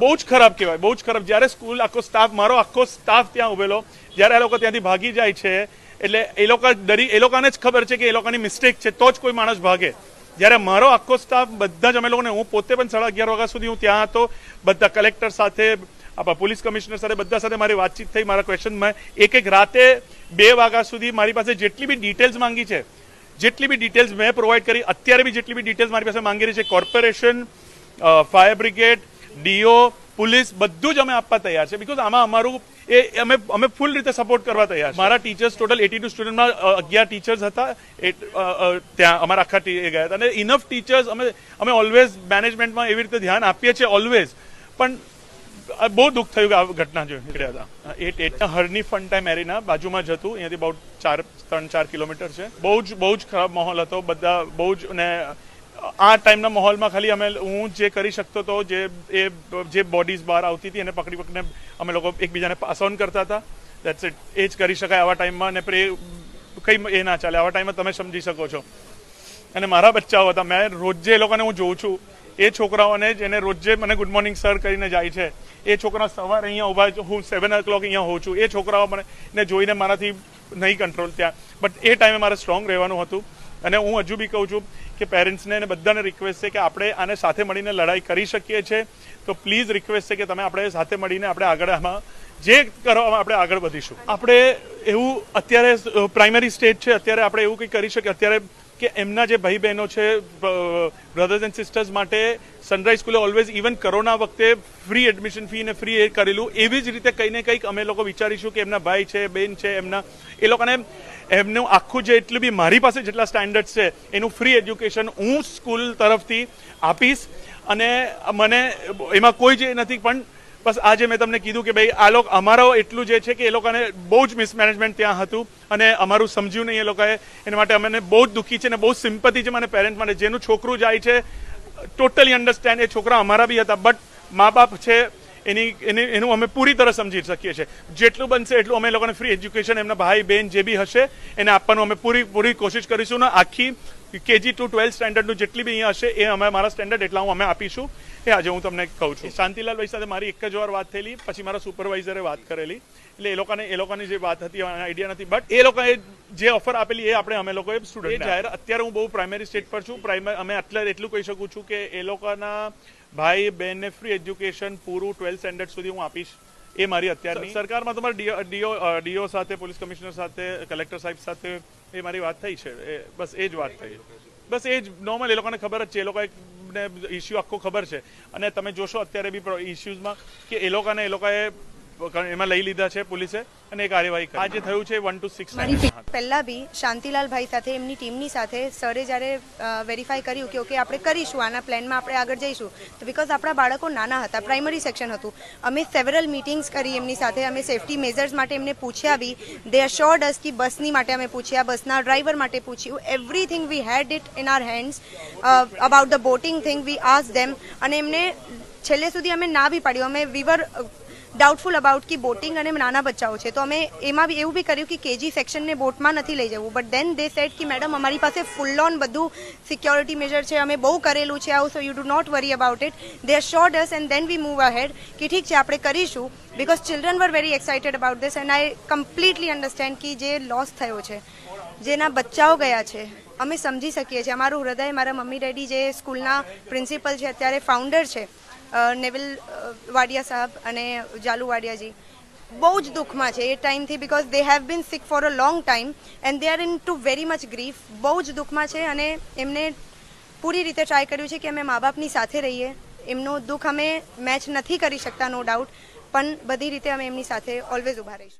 બહુ જ ખરાબ કહેવાય, બહુ જ ખરાબ. જ્યારે સ્કૂલ આખો સ્ટાફ મારો આખો સ્ટાફ ત્યાં ઉભેલો, જ્યારે આ લોકો ત્યાંથી ભાગી જાય છે, એટલે એ લોકો ડરી, એ લોકોને જ ખબર છે કે એ લોકોની મિસ્ટેક છે, તો જ કોઈ માણસ ભાગે. જ્યારે મારો આખો સ્ટાફ બધા જ અમે લોકોને, હું પોતે પણ સાડા અગિયાર વાગ્યા સુધી હું ત્યાં હતો, બધા કલેક્ટર સાથે, આપણા પોલીસ કમિશનર સાથે, બધા સાથે મારી વાતચીત થઈ, મારા ક્વેશ્ચનમાં એક એક રાતે બે વાગ્યા સુધી મારી પાસે જેટલી બી ડિટેલ્સ માંગી છે, જેટલી બી ડિટેલ્સ મેં પ્રોવાઈડ કરી, અત્યારે બી જેટલી બી ડિટેલ્સ મારી પાસે માંગી રહી છે corporation fire brigade DO, police બધું જ અમે આપવા તૈયાર છે. બીકોઝ આમાં અમારું એ અમે અમે ફૂલ રીતે સપોર્ટ કરવા તૈયાર છે. મારા ટીચર્સ ટોટલ એટી ટુ સ્ટુડન્ટમાં અગિયાર ટીચર્સ હતા. ત્યાં અમારા આખા ગયા હતા. અને ઇનફ ટીચર્સ અમે અમે ઓલવેઝ મેનેજમેન્ટમાં એવી રીતે ધ્યાન આપીએ છીએ ઓલવેઝ પણ બહુ દુઃખ થયું કે આ ઘટના જોઈ નીકળ્યા હતા. એ ટેટ હરની ફન ટાઈમ એરીના બાજુમાં જ હતું. અહીંયાથી બહુ ચાર, ત્રણ, ચાર કિલોમીટર છે. બહુ જ બહુ જ ખરાબ માહોલ હતો. બધા બહુ જ, ને આ ટાઈમના માહોલમાં ખાલી અમે હું જે કરી શકતો હતો જે, એ, જે બોડીઝ બહાર આવતી હતી એને પકડી પકડીને અમે લોકો એકબીજાને પાસ ઓન કરતા હતા. દેટ્સ ઇટ એ જ કરી શકાય આવા ટાઈમમાં અને એ કંઈ એ ના ચાલે. આવા ટાઈમમાં તમે સમજી શકો છો. અને મારા બચ્ચાઓ હતા. મેં રોજે એ લોકોને હું જોઉં છું. એ છોકરાઓને જ એને રોજે મને ગુડ મોર્નિંગ સર કરીને જાય છે. એ છોકરા સવારે અહીંયા ઊભા હું સેવન ઓ ક્લોક અહીંયા હોઉં છું. એ છોકરાઓ મને જોઈને મારાથી નહીં કંટ્રોલ ત્યાં બટ એ ટાઈમે મારે સ્ટ્રોંગ રહેવાનું હતું. અને હું હજુ બી કહું છું કે પેરેન્ટ્સને અને બધાને રિક્વેસ્ટ છે કે આપણે આને સાથે મળીને લડાઈ કરી શકીએ છીએ. તો પ્લીઝ રિક્વેસ્ટ છે કે તમે આપણે સાથે મળીને આપણે આગળ આમાં જે કરવામાં આપણે આગળ વધીશું. આપણે એવું અત્યારે પ્રાઇમરી સ્ટેજ છે, અત્યારે આપણે એવું કંઈ કરી શકીએ. અત્યારે કે એમના જે ભાઈ બહેનો છે બ્રધર્સ એન્ડ સિસ્ટર્સ માટે સનરાઈઝ સ્કૂલે ઓલવેઝ ઇવન કોરોના વખતે ફ્રી એડમિશન ફી ને ફ્રી એ કરેલું. એવી જ રીતે કંઈ ને કંઈક અમે લોકો વિચારીશું કે એમના ભાઈ છે, બેન છે, એમના, એ લોકોને એમનું આખું જે એટલું બી મારી પાસે જેટલા સ્ટાન્ડર્ડ છે, એનું ફ્રી એજ્યુકેશન હું સ્કૂલ તરફથી આપીશ. અને મને એમાં કોઈ જે નથી, પણ બસ આજે મેં તમને કીધું કે ભાઈ, આ લોકો અમારો એટલું જે છે કે એ લોકોને બહુ જ મિસમેનેજમેન્ટ ત્યાં હતું અને અમારું સમજ્યું નહીં એ લોકોએ. એના માટે અમને બહુ જ દુઃખી છે અને બહુ સિમ્પતિ છે મને પેરેન્ટ માટે. જેનું છોકરું જાય છે ટોટલી અન્ડરસ્ટેન્ડ એ છોકરા અમારા બી હતા બટ મા બાપ છે એની એની, એનું અમે પૂરી તરહ સમજી શકીએ છીએ. જેટલું બનશે એટલું અમે લોકોને ફ્રી એજ્યુકેશન એમના ભાઈ બહેન જે બી હશે, એને આપવાનું અમે પૂરી પૂરી કોશિશ કરીશું ને આખી કેજી ટુ ટ્વેલ્થ સ્ટેન્ડર્ડનું જેટલી બી અહીંયા હશે એ અમે મારા સ્ટેન્ડર્ડ એટલા હું અમે આપીશું. એ આજે હું તમને કહું છું. શાંતિલાલ ભાઈ સાથે મારી એક જ વાર વાત થયેલી પછી મારા સુપરવાઇઝરે વાત કરેલી. એટલે એ લોકોને એ લોકોની જે વાત હતી આઈડિયા નથી. બટ એ લોકોએ જે ઓફર આપેલી એ આપણે અમે લોકોએ સ્ટુડન્ટ જાહેર અત્યારે હું બહુ પ્રાઇમરી સ્ટેટ પર છું. પ્રાઇમરી અમે અત્યારે એટલું કહી શકું છું કે એ લોકોના ભાઈ બહેનને ફ્રી એજ્યુકેશન પૂરું ટ્વેલ્થ સ્ટેન્ડર્ડ સુધી હું આપીશ. એ મારી અત્યારની સરકારમાં તમારે ડીઓ ડીઓ સાથે, પોલીસ કમિશનર સાથે, કલેક્ટર સાહેબ સાથે એ મારી વાત થઈ છે. એ, બસ એ જ વાત થઈ. બસ એ જ નોર્મલ એ લોકોને ખબર જ છે. એ લોકોને ઇસ્યુ આખો ખબર છે. અને તમે જોશો અત્યારે બી ઇસ્યુઝમાં કે એ લોકોને, એ લોકોએ એમાં લઈ લીધા છે પોલીસે અને એ કાર્યવાહી કરી. આ જે થયું છે વન ટુ સિક્સ પહેલા બી શાંતિલાલ ભાઈ સાથે એમની ટીમની સાથે સરે જ્યારે વેરીફાઈ કર્યું કે ઓકે આપણે કરીશું આના પ્લાનમાં આપણે આગળ જઈશું. તો બિકોઝ આપણા બાળકો નાના હતા પ્રાઇમરી સેક્શન હતું અમે સેવરલ મિટિંગ્સ કરી એમની સાથે અમે સેફટી મેઝર્સ માટે એમને પૂછ્યા બી. દે અશ્યોર્ડ અસ કે બસની માટે અમે પૂછ્યા બસના ડ્રાઈવર માટે પૂછ્યું. Everything we had it in our hands about the boating thing we ask them અને એમને છેલ્લે સુધી અમે ના બી પાડ્યું. અમે વીવર ડાઉટફુલ અબાઉટ કે બોટિંગ અને નાના બચ્ચાઓ છે. તો અમે એમાં બી એવું બી કર્યું કે કેજી સેક્શનને બોટમાં નથી લઈ જવું. બટ દેન દે સેટ કે મેડમ અમારી પાસે ફૂલ ઓન બધું સિક્યોરિટી મેજર છે. અમે બહુ કરેલું છે આવું so you do not worry about it they assured us and then we move ahead કે ઠીક છે, આપણે કરીશું. Because children were very excited about this and I completely understand કે જે લોસ થયો છે. જેના બચ્ચાઓ ગયા છે. અમે સમજી શકીએ છીએ. અમારું હૃદય, મારા મમ્મી, ડેડી જે સ્કૂલના પ્રિન્સિપલ છે, અત્યારે ફાઉન્ડર છે નેવિલ વાડિયા સાહેબ અને જાલુ વાડિયાજી, બહુ જ દુઃખમાં છે એ ટાઈમથી because they have been sick for a long time and they are into very much grief બહુ જ દુઃખમાં છે અને એમને પૂરી રીતે ટ્રાય કર્યું છે કે અમે મા બાપની સાથે રહીએ. એમનું દુઃખ અમે મેચ નથી કરી શકતા નો ડાઉટ પણ બધી રીતે અમે એમની સાથે ઓલવેઝ ઊભા રહીશું.